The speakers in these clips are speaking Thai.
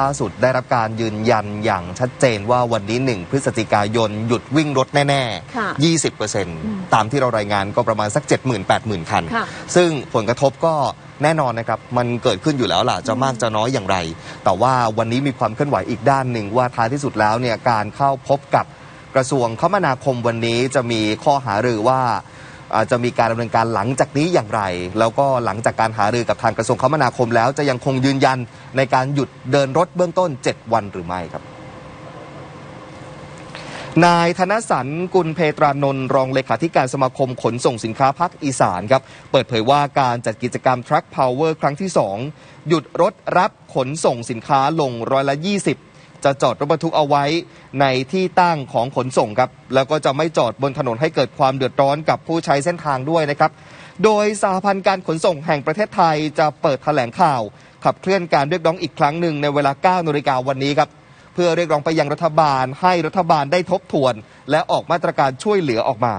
ล่าสุดได้รับการยืนยันอย่างชัดเจนว่าวันนี้ 1 พฤศจิกายน หยุดวิ่งรถแน่ค่ะๆ20%ตามที่เรารายงานก็ประมาณสัก 70,000-80,000 คันค่ะซึ่งผลกระทบก็แน่นอนนะครับ มันเกิดขึ้นอยู่แล้วล่ะ จะมากจะน้อยอย่างไร แต่ว่าวันนี้มีความเคลื่อนไหวอีกด้านหนึ่งว่าท้ายที่สุดแล้วเนี่ยการเข้าพบกับกระทรวงคมนาคมวันนี้จะมีข้อหารือว่าอา จจะมีการดำเนินการหลังจากนี้อย่างไร แล้วก็หลังจากการหารือกับทางกระทรวงคมนาคมแล้วจะยังคงยืนยันในการหยุดเดินรถเบื้องต้น 7 วันหรือไม่ครับนายธนสันกุลเพตรานนท์รองเลขาธิการสมาคมขนส่งสินค้าภาคอีสานครับ เปิดเผยว่าการจัดกิจกรรม Truck Power ครั้งที่ 2 หยุดรถรับขนส่งสินค้าลงร้อยละ 20 จะจอดรถบรรทุกเอาไว้ในที่ตั้งของขนส่งครับ แล้วก็จะไม่จอดบนถนนให้เกิดความเดือดร้อนกับผู้ใช้เส้นทางด้วยนะครับ โดยสหพันธ์การขนส่งแห่งประเทศไทยจะเปิดแถลงข่าว ขับเคลื่อนการเรียกร้องอีกครั้งหนึ่งในเวลา 9นาฬิกาวันนี้ครับเพื่อเรียกร้องไปยังรัฐบาล ให้รัฐบาลได้ทบทวน และออกมาตรการช่วยเหลือออกมา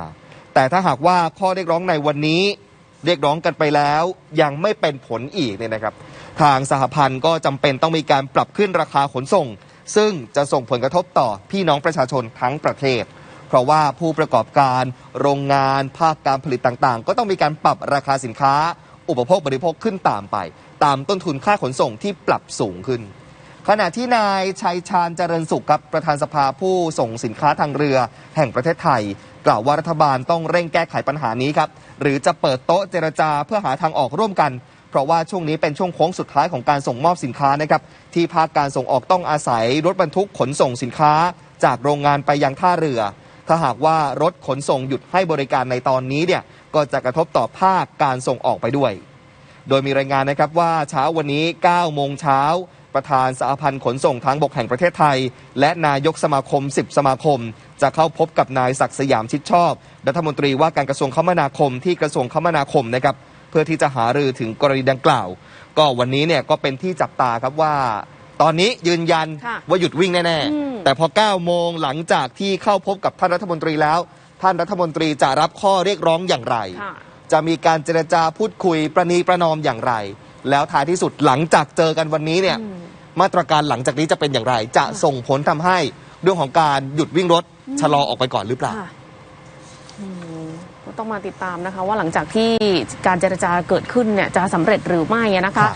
แต่ถ้าหากว่าข้อเรียกร้องในวันนี้ เรียกร้องกันไปแล้ว ยังไม่เป็นผลอีกเนี่ยนะครับ ทางสหพันธ์ก็จำเป็นต้องมีการปรับขึ้นราคาขนส่ง ซึ่งจะส่งผลกระทบต่อพี่น้องประชาชนทั้งประเทศ เพราะว่าผู้ประกอบการโรงงานภาคการผลิตต่างๆ ก็ต้องมีการปรับราคาสินค้า อุปโภคบริโภคขึ้นตามไป ตามต้นทุนค่าขนส่งที่ปรับสูงขึ้น ขณะที่นายชัยชาญเจริญสุขครับประธานสภาผู้ส่งสินค้าทางเรือ แห่งประเทศไทย กล่าวว่ารัฐบาลต้องเร่งแก้ไขปัญหานี้ครับหรือจะเปิดโต๊ะเจรจาเพื่อหาทางออกร่วมกัน เพราะว่าช่วงนี้เป็นช่วงโค้งสุดท้ายของการส่งมอบสินค้านะครับที่ภาคการส่งออกต้องอาศัยรถบรรทุกขนส่งสินค้า จากโรงงานไปยังท่าเรือ ถ้าหากว่ารถขนส่งหยุดให้บริการในตอนนี้เนี่ยก็จะกระทบต่อภาคการส่งออกไปด้วย โดยมีรายงานนะครับว่าเช้าวันนี้ 9 โมงเช้า ประธานสหพันธ์ขนส่งทางบกแห่งประเทศไทย และนายกสมาคม 10 สมาคม จะเข้าพบกับนายศักดิ์สยามชิดชอบ รัฐมนตรีว่าการกระทรวงคมนาคมที่กระทรวงคมนาคมนะครับ พื่อที่จะหารือถึงกรณีดังกล่าว ก็วันนี้เนี่ยก็เป็นที่จับตาครับว่า ตอนนี้ยืนยันค่ะว่าหยุดวิ่งแน่อืมๆแต่พอ 9 โมงหลังจากที่เข้าพบกับท่านรัฐมนตรีแล้ว ท่านรัฐมนตรีจะรับข้อเรียกร้องอย่างไรค่ะจะมีการเจรจาพูดคุยประนีประนอมอย่างไร แล้วท้ายที่สุดหลังจากเจอกันวันนี้เนี่ยอืมมาตรการหลังจากนี้จะเป็นอย่างไร จะส่งผลทำให้เรื่องของการหยุดวิ่งรถชะลอออกไปก่อนหรือเปล่าค่ะอืมก็ ต้องมาติดตามนะคะ ว่าหลังจากที่การเจรจาเกิดขึ้นเนี่ยจะสำเร็จหรือไม่นะคะ